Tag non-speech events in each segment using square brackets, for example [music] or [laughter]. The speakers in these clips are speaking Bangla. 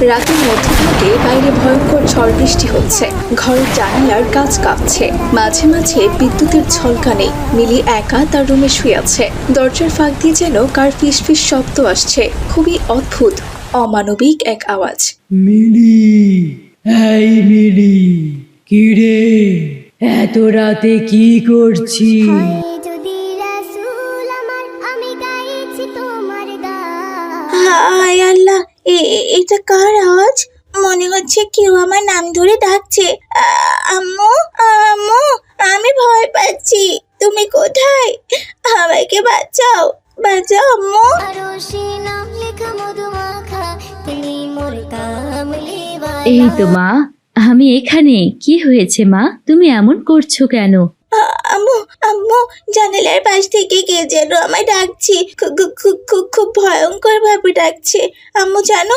রাতের মধ্যভাগে বাইরে ভয়ঙ্কর ঝড় বৃষ্টি হচ্ছে। ঘরের জানালার কাজ কাঁপছে। মাঝে মাঝে বিদ্যুতের ঝলকানে মিলি একা তার রুমে শুয়ে আছে। দরজার ফাঁক দিয়ে যেন কার ফিস ফিস শব্দ আসছে। খুবই অদ্ভুত অমানবিক এক আওয়াজ। মিলি এই মিলি কি রে এত রাতে কি করছিস? এটা কার আওয়াজ? মনে হচ্ছে কেউ আমার নাম ধরে ডাকছে। আম্মু আম্মু আমি ভয় পাচ্ছি। তুমি কোথায়? আমাকে বাঁচাও বাঁচাও আম্মু। এই তো মা আমি এখানে। কি হয়েছে মা? তুমি এমন করছ কেন? আম্মু আম্মু জানালার পাশ থেকে কে যেন আমায় ডাকছে। খুব ভয়ঙ্কর ভাবে ডাকছে। আম্মু জানো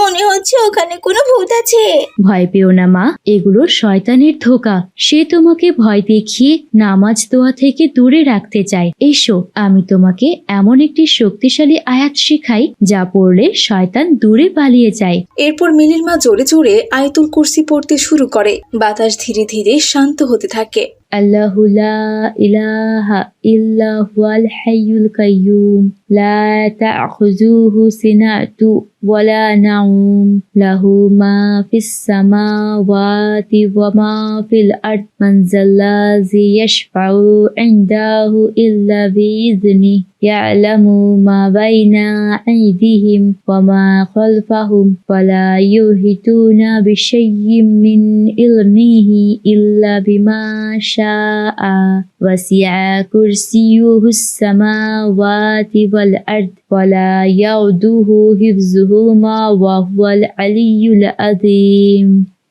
মনে হচ্ছে ওখানে কোনো ভূত আছে। ভয় পেও না মা। এগুলো শয়তানের ধোকা। সে তোমাকে ভয় দেখিয়ে নামাজ দোয়া থেকে দূরে রাখতে চায়। এসো আমি তোমাকে এমন একটি শক্তিশালী আয়াত শিখাই যা পড়লে শয়তান দূরে পালিয়ে যায়। এরপর মিলির মা জোরে জোরে আয়তুল কুরসি পড়তে শুরু করে। বাতাস ধীরে ধীরে শান্ত হতে থাকে। আল্লাহু লা ইলাহা ইল্লা হুয়াল হাইয়ুল কাইয়ুম লা তাখুযুহু সিনাতু ولا نعوم له ما في السماوات وما في الأرض. من ذا الذي يشفع عنده إلا بإذنه يعلم ما بين أيديهم وما خلفهم ولا يهتون بشيء من علمه إلا بما شاء. وسع كرسيه السماوات والأرض ولا يعوده حفظه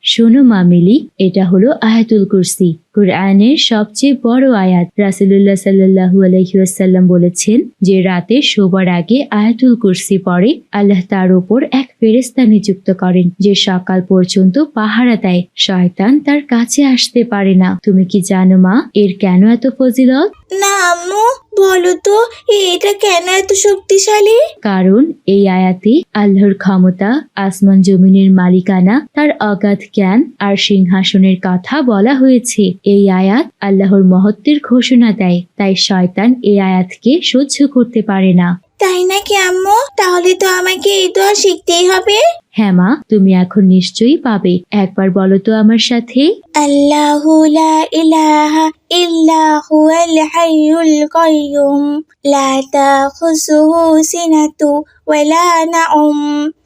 শুনো আদিম মামিলি এটা হলো আয়াতুল কুরসি। কোরআনের সবচেয়ে বড় আয়াত রাসুলুল্লাহ সাল্লাহু আলহিউসাল্লাম বলেছেন যে রাতে শোবার আগে আয়াতুল কুরসি পড়ে আল্লাহ তার উপর এক ফেরেস্তা নিযুক্ত করেন যে সকাল পর্যন্ত পাহারা দেয় শয়তান তার কাছে আসতে পারে না। তুমি কি জানো মা এর কেন এত ফজিলত? না আম্মু বলো তো এটা কেন এত শক্তিশালী? কারণ এই আয়াতে আল্লাহর ক্ষমতা আসমান জমিনের মালিকানা তার অগাধ জ্ঞান আর সিংহাসনের কথা বলা হয়েছে। এই আয়াত আল্লাহর মহত্বের ঘোষণা দেয় তাই শয়তান এই আয়াতকে সহ্য করতে পারে না। তাই নাকি আম্মু? তাহলে তো আমাকে এই দোয়া শিখতেই হবে। হ্যাঁ মা তুমি এখন নিশ্চয়ই পাবে। একবার বলো তো আমার সাথে। আল্লাহু লা ইলাহা ইল্লা হুয়াল হাইয়ুল কাইয়ুম। লা তাখুযুহু সিনাতু ওয়ালা নাউম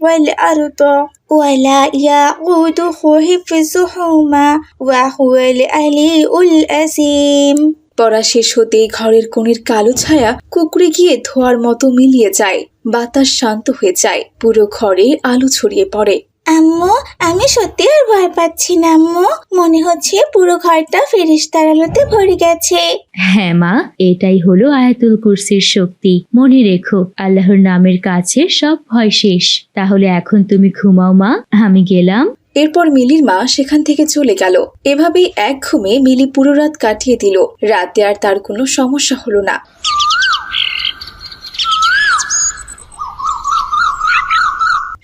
والأرض ولا يعوده حفظهما وهو العلي العظيم পড়া শেষ হতেই ঘরের কোণের কালো ছায়া কুকড়ে গিয়ে ধোয়ার মতো মিলিয়ে যায় বাতাস শান্ত হয়ে যায় পুরো ঘরে আলো ছড়িয়ে পড়ে আম্মু আমি সত্যি আর ভয় পাচ্ছি না আম্মু। মনে হচ্ছে পুরো ঘরটা ফেরিস্তার আলোতে ভরে গেছে। হ্যাঁ মা এটাই হলো আয়াতুল কুরসির শক্তি। মনে রেখো আল্লাহর নামের কাছে সব ভয় শেষ। তাহলে এখন তুমি ঘুমাও মা আমি গেলাম। এরপর মিলির মা সেখান থেকে চলে গেল। এভাবেই এক ঘুমে মিলি পুরো রাত কাটিয়ে দিল। রাতে আর তার কোনো সমস্যা হলো না।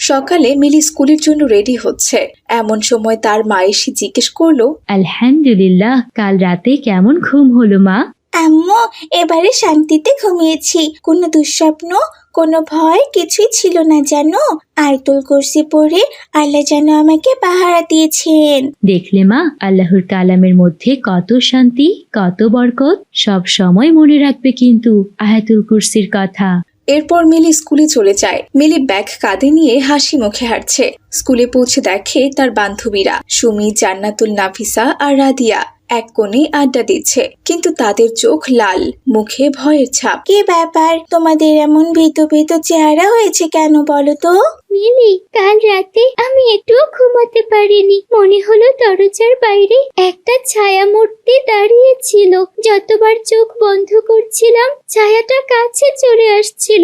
সকালে মিলি স্কুলের জন্য রেডি হচ্ছে। এমন সময় তার মা এসে জিজ্ঞেস করল আলহামদুলিল্লাহ কাল রাতে কেমন ঘুম হলো মা? আম্মু এবারে শান্তিতে ঘুমিয়েছি। কোনো দুঃস্বপ্ন কোনো ভয় কিছুই ছিল না জানো? আয়তুল কুরসি পড়ে আল্লাহ যেন আমাকে পাহারা দিয়েছেন। দেখলে মা আল্লাহর কালামের মধ্যে কত শান্তি কত বরকত সব সময় মনে রাখবে কিন্তু আয়াতুল কুরসির কথা। এরপর মিলি স্কুলে চলে যায়। মিলি ব্যাগ কাঁধে নিয়ে হাসি মুখে হাঁটছে। স্কুলে পৌঁছে দেখে তার বান্ধবীরা, সুমি, জান্নাতুল নাফিসা আর রাদিয়া। এক কোণে আড্ডা দিচ্ছে, কিন্তু তাদের চোখ লাল, মুখে ভয়ের ছাপ। কি ব্যাপার? তোমাদের এমন ভীত ভীত চেহারা হয়েছে কেন বলো তো? মিলি, কাল রাতে আমি একটুও ঘুমাতে পারিনি। মনে হলো দরজার বাইরে একটা ছায়া মূর্তি দাঁড়িয়ে ছিল। যতবার চোখ বন্ধ করছিলাম, ছায়াটা কাছে চলে আসছিল।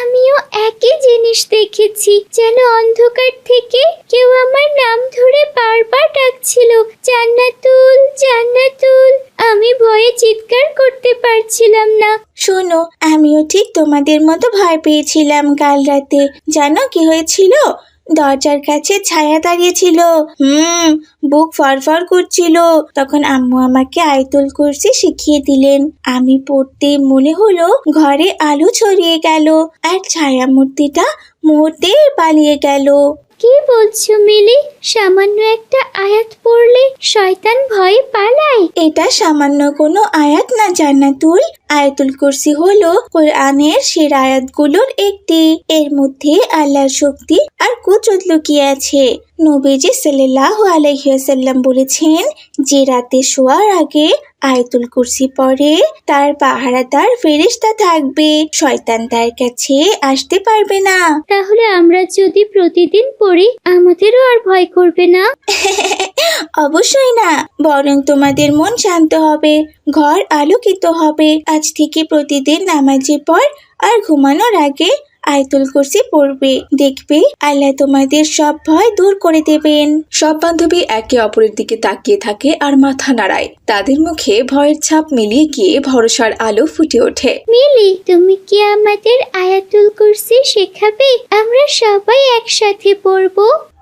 আমিও একই জিনিস দেখেছি, যেন অন্ধকার থেকে কেউ আমার নাম ধরে বারবার ডাকছিল, জান্নাতুল জান্নাতুল। আমি ভয়ে চিৎকার করতে পারছিলাম না। শোনো, আমিও ঠিক তোমাদের মতো ভয় পেয়েছিলাম কাল রাতে। জানো কি হয়েছিল দরজার কাছে ছায়া দাঁড়িয়েছিল। হুম, বুক ফরফর করছিল। তখন আম্মু আমাকে আয়তুল কুরসি শিখিয়ে দিলেন। আমি পড়তে মনে হলো ঘরে আলো ছড়িয়ে গেল আর ছায়া মূর্তিটা মুহূর্তে পালিয়ে গেল। কি বলছো মিলি? সামান্য একটা আয়াত পড়লে শয়তান ভয়ে পালায়। এটা সামান্য কোনো আয়াত না, জান্নাতুল। আয়াতুল কুরসি হলো কোরআনের সের আয়াতগুলোর একটি। এর মধ্যে আল্লাহর শক্তি আর কুচত লুকিয়ে আছে। নবীজি সাল্লাল্লাহু আলাইহিয়াসাল্লাম বলেছেন যে রাতে শোয়ার আগে আয়তুল কুরসি পরে তার পাহারাদার ফেরেশতা থাকবে শয়তান তার কাছে আসতে পারবে না। তাহলে আমরা যদি প্রতিদিন পড়ি আমাদেরও আর ভয় করবে না? [laughs] অবশ্যই না বরং তোমাদের মন শান্ত হবে ঘর আলোকিত হবে। আজ থেকে প্রতিদিন নামাজের পর আর ঘুমানোর আগে আয়তুল কুরসি পড়বে। দেখবে আল্লাহ তোমাদের সব ভয় দূর করে দেবেন। সব বান্ধবী একে অপরের দিকে তাকিয়ে থাকে আর মাথা নাড়ায়। তাদের মুখে ভয়ের ছাপ মিলিয়ে গিয়ে ভরসার আলো ফুটে ওঠে। মিলি, তুমি কি আমাদের আয়াতুল কুরসি শেখাবে? আমরা সবাই একসাথে পড়ব।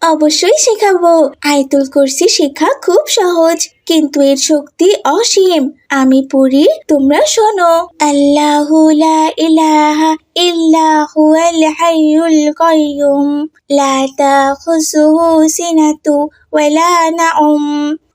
অবশ্যই শেখাবো। আয়তুল কুরসি শেখা খুব সহজ, কিন্তু এর শক্তি অসীম। আমি পড়ি, তোমরা শোনো। আল্লাহু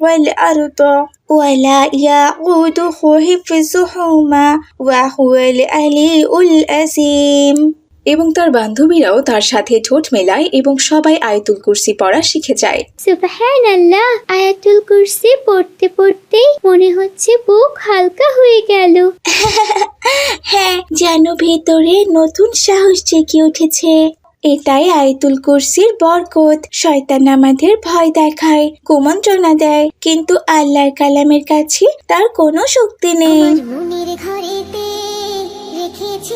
والأرض ولا يعوده حفظهما وهو العلي العظيم এবং তার বান্ধবীরাও তার সাথে ঠোঁট মেলায় এবং সবাই আয়তুল কুরসি পড়া শিখে যায় সুবহানাল্লাহ আয়াতুল কুরসি পড়তে পড়তেই মনে হচ্ছে বুক হালকা হয়ে গেল [laughs] হ্যাঁ যেন ভেতরে নতুন সাহস জেগে উঠেছে এটাই আয়তুল কুরসির বরকত। শয়তান আমাদের ভয় দেখায় কুমন্ত্রণা দেয়। কিন্তু আল্লাহর কালামের কাছে তার কোনো শক্তি নেই। মনের ঘরেতে রেখেছি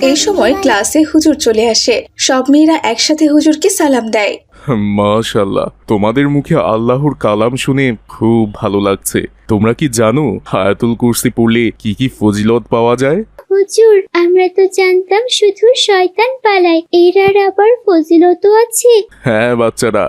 এই সময় ক্লাসে হুজুর চলে আসে। সব মেয়েরা একসাথে হুজুরকে সালাম দেয়। মাশাল্লাহ তোমাদের মুখে আল্লাহর কালাম শুনে খুব ভালো লাগছে। তোমরা কি জানো হায়াতুল কুরসি পড়লে কি কি ফজিলত পাওয়া যায়? হুজুর, আমরা তো জানতাম শুধু শয়তান পালায়, এর আর আবার ফজিলতও আছে। হ্যাঁ বাচ্চারা,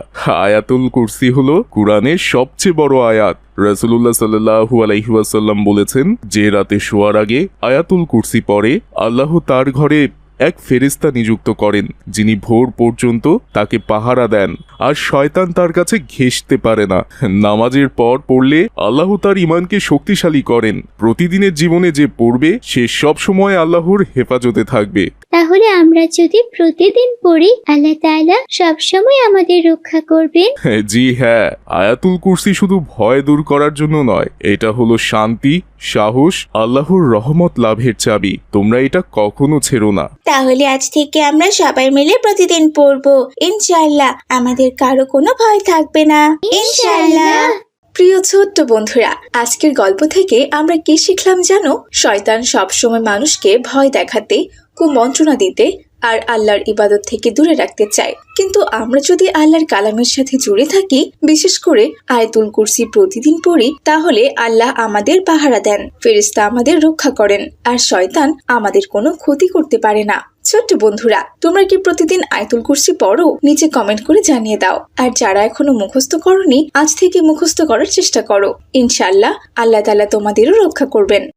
আয়াতুল কুরসি হলো কোরআনের সবচেয়ে বড় আয়াত। রাসূলুল্লাহ সাল্লাল্লাহু আলাইহি ওয়াসাল্লাম বলেছেন, যে রাতে শোয়ার আগে আয়াতুল কুরসি পড়ে, আল্লাহ তার ঘরে এক ফেরেস্তা নিযুক্ত করেন যিনি ভোর পর্যন্ত তাকে পাহারা দেন আর শয়তান তার কাছে ঘেঁষতে পারে না। নামাজের পর পড়লে আল্লাহ তার ইমানকে শক্তিশালী করেন। প্রতিদিনের জীবনে যে পড়বে সে সব সময় আল্লাহর হেফাজতে থাকবে। তাহলে আমরা যদি প্রতিদিন পড়ি আল্লাহ তাআলা সবসময় আমাদের রক্ষা করবেন। জি হ্যাঁ আয়াতুল কুরসি শুধু ভয় দূর করার জন্য নয় এটা হলো শান্তি সাহস আল্লাহর রহমত লাভের চাবি। তোমরা এটা কখনো ছেড়ো না। তাহলে আজ থেকে আমরা সবাই মিলে প্রতিদিন পড়ব। ইনশাআল্লাহ আমাদের কারও কোনো ভয় থাকবে না। ইনশাআল্লাহ। প্রিয় ছোট্ট বন্ধুরা আজকের গল্প থেকে আমরা কি শিখলাম জানো? শয়তান সবসময় মানুষকে ভয় দেখাতে কুমন্ত্রণা দিতে আর আল্লাহর ইবাদত থেকে দূরে রাখতে চায়। কিন্তু আমরা যদি আল্লাহর কালামের সাথে জুড়ে থাকি, বিশেষ করে আয়তুল কুরসি প্রতিদিন পড়ি, তাহলে আল্লাহ আমাদের পাহারা দেন ফেরিস্তা আমাদের রক্ষা করেন, আর শয়তান আমাদের কোনো ক্ষতি করতে পারে না। ছোট্ট বন্ধুরা, তোমরা কি প্রতিদিন আয়তুল কুরসি পড়ো? নিচে কমেন্ট করে জানিয়ে দাও। আর যারা এখনও মুখস্থ করনি, আজ থেকে মুখস্থ করার চেষ্টা করো। ইনশাল্লাহ আল্লাহ তালা তোমাদেরও রক্ষা করবেন।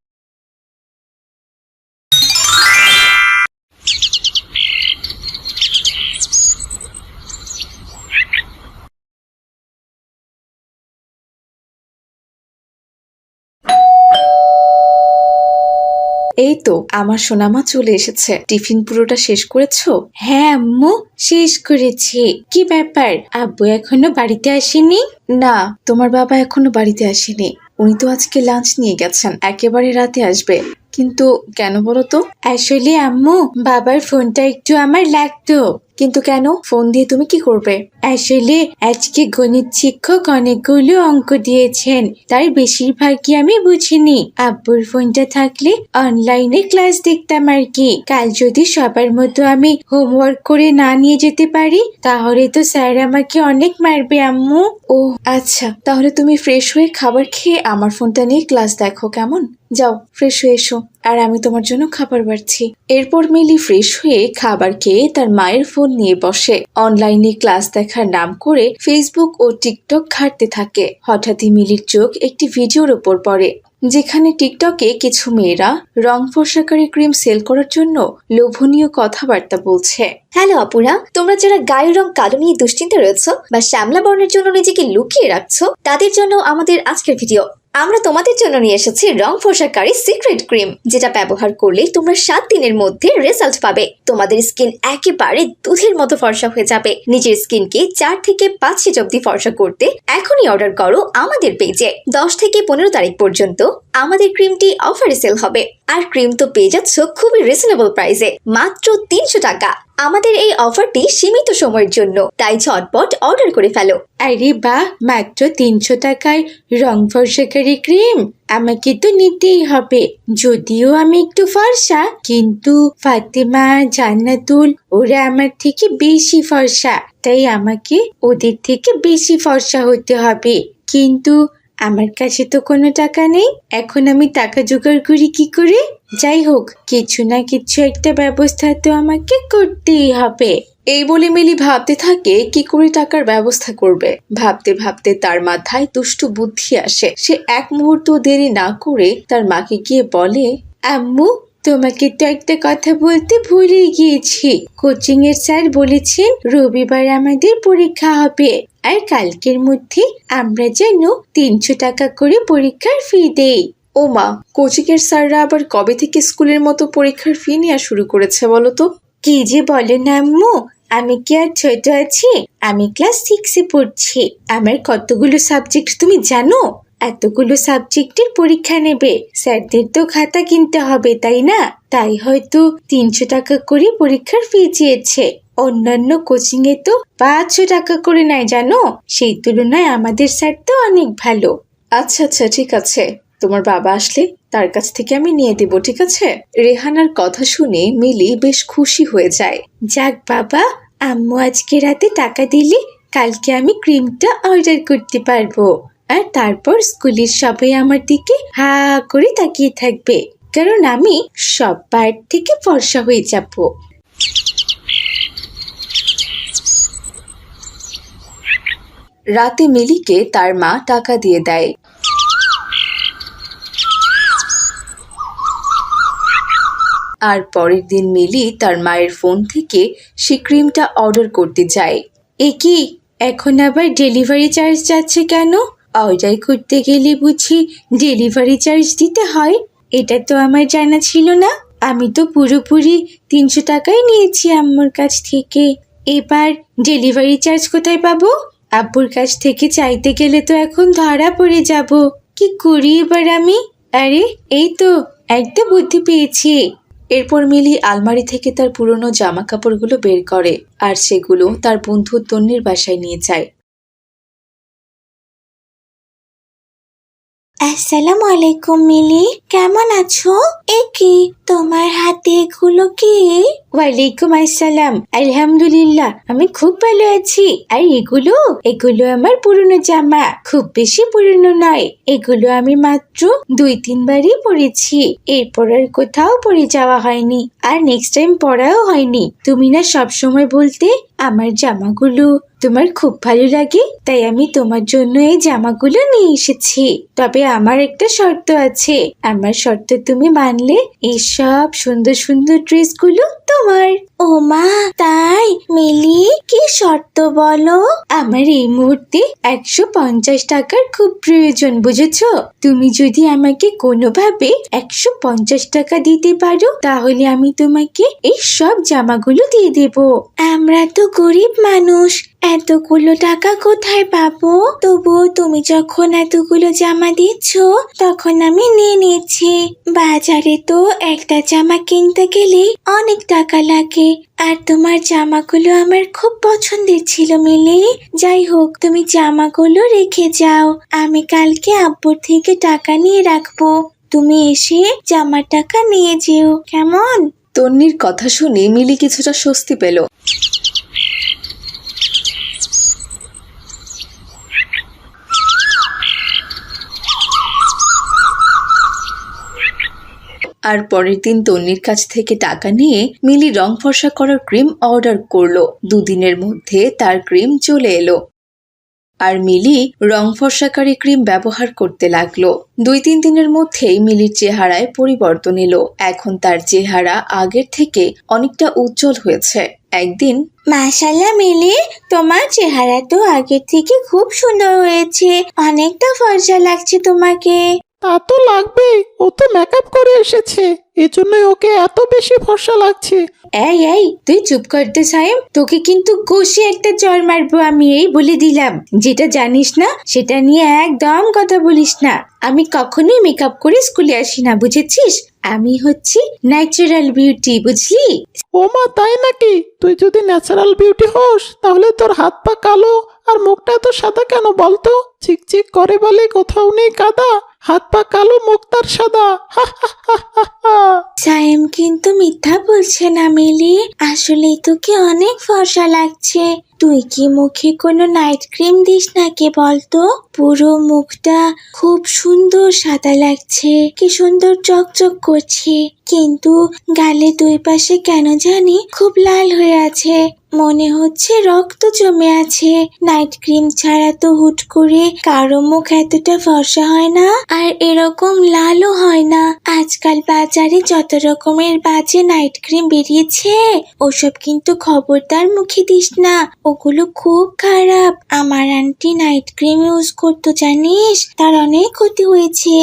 এই তো, আমার সোনামা চলে এসেছে। টিফিন পুরোটা শেষ করেছ? হ্যাঁ আম্মু, শেষ করেছি। কি ব্যাপার? আব্বু এখনও বাড়িতে আসেনি? না, তোমার বাবা এখনও বাড়িতে আসেনি। উনি তো আজকে লাঞ্চ নিয়ে গেছেন, একেবারে রাতে আসবে। কিন্তু কেন বলো তো? আসলে আম্মু, বাবার ফোনটা একটু আমার লাগতো। কিন্তু কেন? ফোন দিয়ে তুমি কি করবে? আসলে আজকে গণিত শিক্ষক অনেকগুলো অঙ্ক দিয়েছেন। তার বেশিরভাগই আমি বুঝিনি। আব্বুর ফোনটা থাকলে অনলাইনে ক্লাস দেখতাম আর কি। কাল যদি সবার মতো আমি হোমওয়ার্ক করে না নিয়ে যেতে পারি, তাহলে তো স্যার আমাকে অনেক মারবে আম্মু। ও আচ্ছা তাহলে তুমি ফ্রেশ হয়ে খাবার খেয়ে আমার ফোনটা নিয়ে ক্লাস দেখো কেমন? যাও ফ্রেশ হয়ে এসো। আর আমি তোমার জন্য খাবার বাড়ছি। এরপর মিলি ফ্রেশ হয়ে খাবার খেয়ে তার মায়ের ফোন নিয়ে বসে। অনলাইনে ক্লাস দেখার নাম করে ফেসবুক ও টিকটক ঘাটতে থাকে। হঠাৎই মিলির চোখ একটি ভিডিওর ওপর পড়ে। যেখানে টিকটকে কিছু মেয়েরা রং ফর্সাকারী ক্রিম সেল করার জন্য লোভনীয় কথাবার্তা বলছে। হ্যালো আপুরা তোমরা যারা গায়ের রং কালো নিয়ে দুশ্চিন্তা রয়েছো বা শ্যামলা বর্ণের জন্য নিজেকে লুকিয়ে রাখছো, তাদের জন্য আমাদের আজকের ভিডিও আমরা তোমাদের জন্য নিয়ে এসেছি রং ফোসাকারী সিক্রেট ক্রিম যেটা ব্যবহার করলে তোমরা সাত দিনের মধ্যে রেজাল্ট পাবে। তোমাদের স্কিন একেবারে দুধের মতো ফর্সা হয়ে যাবে। নিজের স্কিনকে চার থেকে পাঁচ সেট অব্দি ফর্সা করতে এখনই অর্ডার করো আমাদের পেজে দশ থেকে পনেরো তারিখ পর্যন্ত আমাদের ক্রিমটি অফারে সেল হবে। আর ক্রিম তো পেয়ে যাচ্ছ খুবই রিজনেবল প্রাইসে মাত্র তিনশো টাকা। আমাদের এই অফারটি সীমিত সময়ের জন্য। তাই ঝটপট অর্ডার করে ফেলো। আরে বাহ মাত্র তিনশো টাকায় রং ফর্সাকারী ক্রিম আমাকে তো নিতেই হবে। যদিও আমি একটু ফর্সা, কিন্তু ফাতেমা, জান্নাতুল, ওরা আমার থেকে বেশি ফর্সা। তাই আমাকে ওদের থেকে বেশি ফর্সা হতে হবে। কিন্তু আমার কাছে তো কোনো টাকা নেই। এখন আমি টাকা জোগাড় করি কি করে? যাই হোক, কিছু না কিছু একটা ব্যবস্থা তো আমাকে করতেই হবে। এই বলে মিলি ভাবতে থাকে, কি করে টাকার ব্যবস্থা করবে? ভাবতে ভাবতে তার মাথায় দুষ্টু বুদ্ধি আসে। সে এক মুহূর্ত দেরি না করে তার মাকে গিয়ে বলে, আম্মু তোমাকে তো একটা কথা বলতে ভুলে গিয়েছি। কোচিং এর স্যার বলেছেন, রবিবার আমাদের পরীক্ষা হবে। আর কালকের মধ্যে আমরা যেন তিনশো টাকা করে পরীক্ষার ফি দেই। ও মা কোচিং এর স্যাররা আবার কবে থেকে স্কুলের মতো পরীক্ষার ফি নেওয়া শুরু করেছে বলো তো কি যে বলো না, আম্মু? আমি কি আর ছোট আছি? আমি ক্লাস সিক্সে পড়ছি। আমার কতগুলো সাবজেক্ট তুমি জানো? এতগুলো সাবজেক্টের পরীক্ষা নেবে। স্যারদের তো খাতা কিনতে হবে, তাই না? তাই হয়তো তিনশো টাকা করে পরীক্ষার ফি চেয়েছে। অন্যান্য কোচিং এ তো পাঁচশো টাকা করে নেয়, জানো? সেই তুলনায় আমাদের স্যার তো অনেক ভালো। আচ্ছা আচ্ছা ঠিক আছে। তোমার বাবা আসলে তার কাছ থেকে আমি নিয়ে দেবো, ঠিক আছে? রেহানার কথা শুনে মিলি বেশ খুশি হয়ে যায়। যাক বাবা, আম্মু আজকে রাতে টাকা দিলে কালকে আমি ক্রিমটা অর্ডার করতে পারব। আর তারপর স্কুলের সবাই আমার দিকে হা করে তাকিয়ে থাকবে। কারণ আমি সবার থেকে ফর্সা হয়ে যাব। রাতে মিলিকে তার মা টাকা দিয়ে দেয়। আর পরের দিন মিলি তার মায়ের ফোন থেকে সে ক্রিমটা অর্ডার করতে যায়। এ কি এখন আবার ডেলিভারি চার্জ যাচ্ছে কেন? অর্ডার করতে গেলে বুঝি ডেলিভারি চার্জ দিতে হয়? এটা তো আমার জানা ছিল না। আমি তো পুরোপুরি তিনশো টাকাই নিয়েছি আম্মুর কাছ থেকে। এবার ডেলিভারি চার্জ কোথায় পাবো? আব্বুর কাছ থেকে চাইতে গেলে তো এখন ধরা পড়ে যাব। কি করি এবার আমি? আরে, এই তো একটা বুদ্ধি পেয়েছি। এরপর মিলি আলমারি থেকে তার পুরনো জামা কাপড়গুলো বের করে আর সেগুলো তার বন্ধু তন্নির বাসায় নিয়ে যায়। আসসালামু আলাইকুম মিলি। কেমন আছো? এ কি, তোমার হাতে এগুলো কি? ওয়ালাইকুম আসসালাম। আলহামদুলিল্লাহ, আমি খুব ভালো আছি। আর এগুলো? এগুলো আমার পুরনো জামা। খুব বেশি পুরনো নয়। এগুলো আমি মাত্র দুই, তিনবারই পরেছি। এরপর আর কোথাও পরে যাওয়া হয়নি। আর নেক্সট টাইম পরাও হয়নি। তুমি না সব সময় বলতে আমার জামাগুলো তোমার খুব ভালো লাগে, তাই আমি তোমার জন্য এই জামাগুলো নিয়ে এসেছি। তবে আমার একটা শর্ত আছে। আমার শর্ত তুমি মানলে এই সব সুন্দর সুন্দর ড্রেসগুলো তোমার? ও মা, তাই? মিলি, কি শর্ত বলো? আমার এই মুহূর্তে একশো পঞ্চাশ টাকার খুব প্রয়োজন, বুঝেছ? তুমি যদি আমাকে কোনোভাবে একশো পঞ্চাশ টাকা দিতে পারো, তাহলে আমি তোমাকে এই সব জামাগুলো দিয়ে দেব। আমরা তো গরিব মানুষ এতগুলো টাকা কোথায় পাবো? তবুও তুমি যখন এতগুলো জামা দিচ্ছ, তখন আমি নিয়ে নিচ্ছি। বাজারে তো একটা জামা কিনতে গেলে অনেক টাকা লাগে। আর তোমার জামাগুলো আমার খুব পছন্দের ছিল, মিলি। যাই হোক, তুমি জামাগুলো রেখে যাও। আমি কালকে আব্বুর থেকে টাকা নিয়ে রাখব। তুমি এসে জামার টাকা নিয়ে যেও। কেমন? তন্নির কথা শুনে মিলি কিছুটা স্বস্তি পেল। আর পরের দিন তন্নির কাছ থেকে টাকা নিয়ে মিলি রং ফর্সা করার ক্রিম অর্ডার করল। দুদিনের মধ্যে তার ক্রিম চলে এলো। আর মিলি রং ফর্সাকারী ক্রিম ব্যবহার করতে লাগল। দুই তিন দিনের মধ্যেই মিলির চেহারায় পরিবর্তন এলো। এখন তার চেহারা আগের থেকে অনেকটা উজ্জ্বল হয়েছে। একদিন মাশাল্লাহ মিলি, তোমার চেহারা তো আগের থেকে খুব সুন্দর হয়েছে। অনেকটা ফর্সা লাগছে তোমাকে। তা তো লাগবেই ও তো মেকআপ করে এসেছে এজন্যই ওকে এত বেশি ফর্সা লাগছে। এই এই তুই চুপ করতে সাইম তোকে কিন্তু কষে একটা চর মারবো আমি এই বলে দিলাম। যেটা জানিস না সেটা নিয়ে একদম কথা বলিস না। আমি কখনোই মেকআপ করে স্কুলে আসি না বুঝেছিস? আমি হচ্ছি ন্যাচারাল বিউটি বুঝলি? ও মা তাই নাকি? তুই যদি ন্যাচারাল বিউটি হোস তাহলে তোর হাত পা কালো আর মুখটা এত সাদা কেন বলতো? চিকচিক করে বলে কোথাও নেই কাদা। হাত পা কালো, মুখ তার সাদা। হা কিন্তু মিথ্যা বলছে না, মিলি। আসলে তোকে অনেক ফর্সা লাগছে। তুই কি মুখে কোনো নাইট ক্রিম দিস নাকি বলতো? পুরো মুখটা খুব সুন্দর সাদা লাগছে, কি সুন্দর চকচক করছে। কিন্তু গালে দুই পাশে কেন জানি খুব লাল হয়ে আছে। মনে হচ্ছে রক্ত জমে আছে। নাইট ক্রিম ছাড়া তো হুট করে কারও মুখ এতটা ফর্সা হয় না, আর এরকম লালও হয় না। আজকাল বাজারে যত রকমের বাজে নাইট ক্রিম বেরিয়েছে, ওসব কিন্তু খবরদার মুখে দিস না। ওগুলো খুব খারাপ। আমার আন্টি নাইট ক্রিম ইউজ করতো, জানিস? তার অনেক ক্ষতি হয়েছে।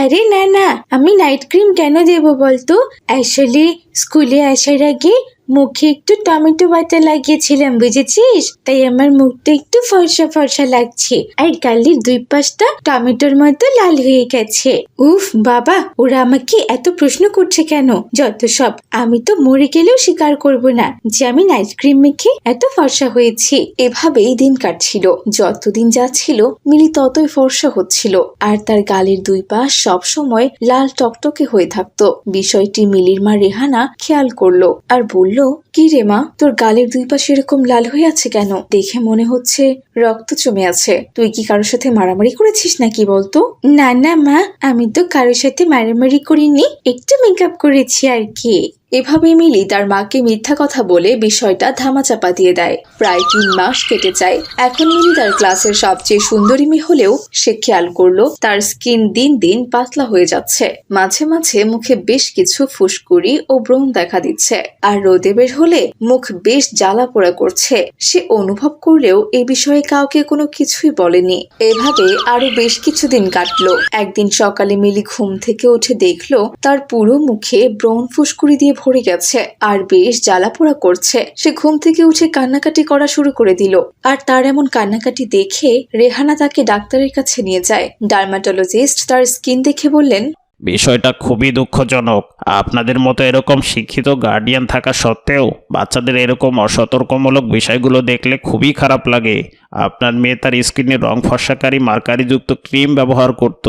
আরে না না, আমি নাইট ক্রিম কেন দেবো বলতো? আসলে স্কুলে আসার আগে মুখে একটু টমেটো বাটা লাগিয়েছিলাম, বুঝেছিস? তাই আমার মুখটা একটু ফর্সা ফর্সা লাগছে। আর গালের দুই পাশটা টমেটোর মতো লাল হয়ে গেছে। উফ, বাবা, ওরা আমাকে এত প্রশ্ন করছে কেন? যত সব, আমি তো মরে গেলেও স্বীকার করব না যে আমি নাইট ক্রিম মেখে এত ফর্সা হয়েছি। এভাবেই দিন কাটছিল। যতদিন যাচ্ছিল মিলি ততই ফর্সা হচ্ছিল। আর তার গালের দুই পাশ সব সময় লাল টকটকে হয়ে থাকতো। বিষয়টি মিলির মা রেহানা খেয়াল করল আর বলল কি রে মা? তোর গালের দুই পাশে এরকম লাল হয়ে আছে কেন? দেখে মনে হচ্ছে রক্ত জমে আছে। তুই কি কারোর সাথে মারামারি করেছিস নাকি বলতো? না না মা, আমি তো কারোর সাথে মারামারি করিনি। একটু মেকআপ করেছি আর কি। এভাবে মিলি তার মাকে মিথ্যা কথা বলে বিষয়টা ধামাচাপা দিয়ে দেয়। প্রায় তিন মাস কেটে যায়। এখন মিলি তার ক্লাসের সবচেয়ে সুন্দরী মেয়ে হলেও সে খেয়াল করল তার স্কিন দিন দিন পাতলা হয়ে যাচ্ছে। মাঝে মাঝে মুখে বেশ কিছু ফুসকুড়ি ও ব্রণ দেখা দিচ্ছে। আর রোদে বের হলে মুখ বেশ জ্বালা পোড়া করছে। সে অনুভব করলেও এ বিষয়ে কাউকে কোনো কিছুই বলেনি। এভাবে আরও বেশ কিছুদিন কাটলো। একদিন সকালে মিলি ঘুম থেকে উঠে দেখল তার পুরো মুখে ব্রণ ফুসকুড়ি দিয়ে ভরে গেছে, আর বেশ জ্বালা পোড়া করছে। সে ঘুম থেকে উঠে কান্নাকাটি করা শুরু করে দিল। আর তার এমন কান্নাকাটি দেখে রেহানা তাকে ডাক্তারের কাছে নিয়ে যায়। ডার্মাটোলজিস্ট তার স্কিন দেখে বললেন বিষয়টা খুবই দুঃখজনক। আপনাদের মতো এরকম শিক্ষিত গার্ডিয়ান থাকা সত্ত্বেও বাচ্চাদের এরকম অসতর্কমূলক বিষয়গুলো দেখলে খুবই খারাপ লাগে। আপনার মেয়ে তার স্কিনে রং ফর্সাকারী, মার্কারিযুক্ত ক্রিম ব্যবহার করত,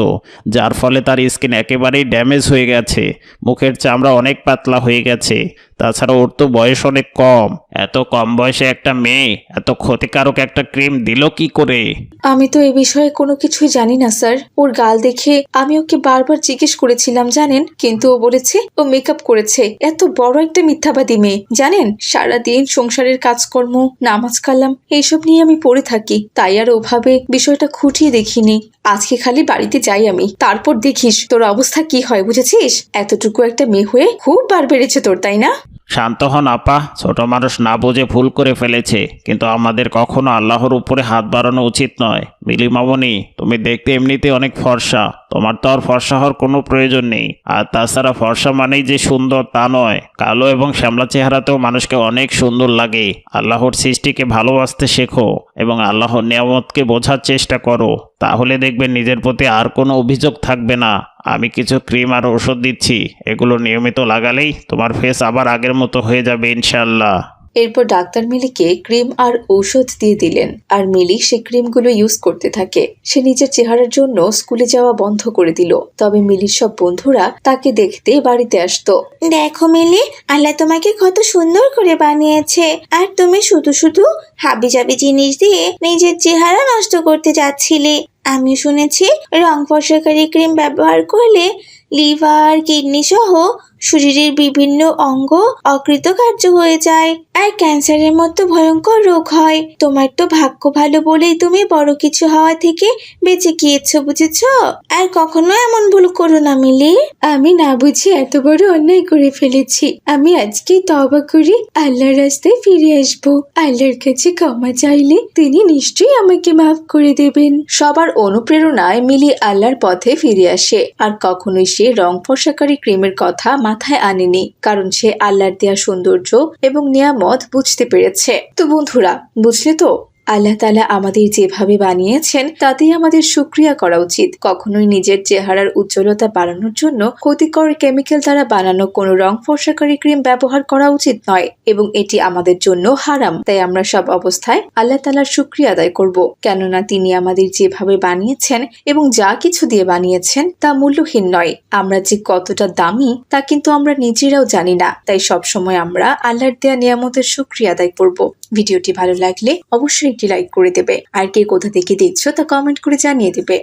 যার ফলে তার স্কিন একেবারেই ড্যামেজ হয়ে গেছে। মুখের চামড়া অনেক পাতলা হয়ে গেছে। তাছাড়া ওর তো বয়স অনেক কম। এত কম বয়সে একটা মেয়ে, এত ক্ষতিকারক একটা ক্রিম দিল কি করে? আমি তো এ বিষয়ে কোনো কিছুই জানি না, স্যার। ওর গাল দেখে আমি ওকে বারবার জিজ্ঞেস করেছিলাম, জানেন? কিন্তু ও বলেছে, ও মেকআপ করেছে। এত বড় একটা মিথ্যাবাদী মেয়ে, জানেন? সারাদিন সংসারের কাজকর্ম, নামাজ কালাম, এইসব নিয়ে আমি পড়ে থাকি। তাই আর ওভাবে বিষয়টা খুঁটিয়ে দেখিনি। আজকে খালি বাড়িতে যাই আমি। তারপর দেখিস তোর অবস্থা কি হয়, বুঝেছিস? এতটুকু একটা মেয়ে হয়ে খুব বার বেড়েছে তোর, তাই না? শান্ত হন, আপা। ছোট মানুষ না বুঝে ভুল করে ফেলেছে, কিন্তু আমাদের কখনো আল্লাহর উপরে হাত বাড়ানো উচিত নয়। মিলি মামনি, তুমি দেখতে এমনিতে অনেক ফর্সা। তোমার তো আর ফর্সা হওয়ার কোনো প্রয়োজন নেই। আর তাছাড়া ফর্সা মানেই যে সুন্দর তা নয়। কালো এবং শ্যামলা চেহারাতেও মানুষকে অনেক সুন্দর লাগে। আল্লাহর সৃষ্টিকে ভালোবাসতে শেখো এবং আল্লাহর নিয়ামতকে বোঝার চেষ্টা করো। তাহলে দেখবেন নিজের প্রতি আর কোনো অভিযোগ থাকবে না। আমি কিছু ক্রিম আর ওষুধ দিচ্ছি। এগুলো নিয়মিত লাগালেই তোমার ফেস আবার আগের মতো হয়ে যাবে ইনশাল্লাহ এরপর ডাক্তার মিলিকে ক্রিম আর ঔষধ দিয়ে দিলেন। আর মিলি সে ক্রিমগুলো ইউজ করতে থাকে। সে নিজের চেহারার জন্য স্কুলে যাওয়া বন্ধ করে দিল। তবে মিলির সব বন্ধুরা তাকে দেখতে বাড়িতে আসতো। দেখো মিলি আল্লাহ তোমাকে কত সুন্দর করে বানিয়েছে। আর তুমি শুধু শুধু হাবিজাবি জিনিস দিয়ে নিজের চেহারা নষ্ট করতে যাচ্ছিলে। আমি শুনেছি রং ফর্সাকারী ক্রিম ব্যবহার করলে লিভার, কিডনি সহ শরীরের বিভিন্ন অঙ্গ অকৃতকার্য হয়ে যায় আর ক্যান্সারের মতো ভয়ঙ্কর রোগ হয়। তোমার তো ভাগ্য ভালো বলেই তুমি বড় কিছু হওয়া থেকে বেঁচে গিয়েছো, বুঝেছ? আর কখনো এমন ভুল করো না, মিলি। আমি না বুঝি এত বড় অন্যায় করে ফেলেছি। আমি আজকে তবা করি, আল্লাহর রাস্তায় ফিরে আসব। আল্লাহর কাছে ক্ষমা চাইলে তিনি নিশ্চয়ই আমাকে মাফ করে দেবেন। সবার অনুপ্রেরণায় মিলি আল্লাহর পথে ফিরে আসে। আর কখনোই সে রং ফসাকারী ক্রিমের কথা মাথায় আনেনি, কারণ সে আল্লাহর দেয়া সৌন্দর্য এবং নিয়ামত বুঝতে পেরেছে। তো বন্ধুরা, বুঝলে তো? আল্লাহ তালা আমাদের যেভাবে বানিয়েছেন, তাতেই আমাদের সুক্রিয়া করা উচিত। কখনোই নিজের চেহারার উজ্জ্বলতা বাড়ানোর জন্য ক্ষতিকর কেমিক্যাল দ্বারা বানানো কোনো রং ফর্সাকারী ক্রিম ব্যবহার করা উচিত নয় এবং এটি আমাদের জন্য হারাম। তাই আমরা সব অবস্থায় আল্লাহ তালার সুক্রিয়া আদায় করব। কেননা তিনি আমাদের যেভাবে বানিয়েছেন এবং যা কিছু দিয়ে বানিয়েছেন তা মূল্যহীন নয়। আমরা যে কতটা দামি তা কিন্তু আমরা নিজেরাও জানি না। তাই সবসময় আমরা আল্লাহর দেয়া নিয়ামতের সুক্রিয়া আদায় করব। ভিডিওটি ভালো লাগলে অবশ্যই একটি লাইক করে দেবে। আর কে কোথা থেকে দেখছ তা কমেন্ট করে জানিয়ে দেবে।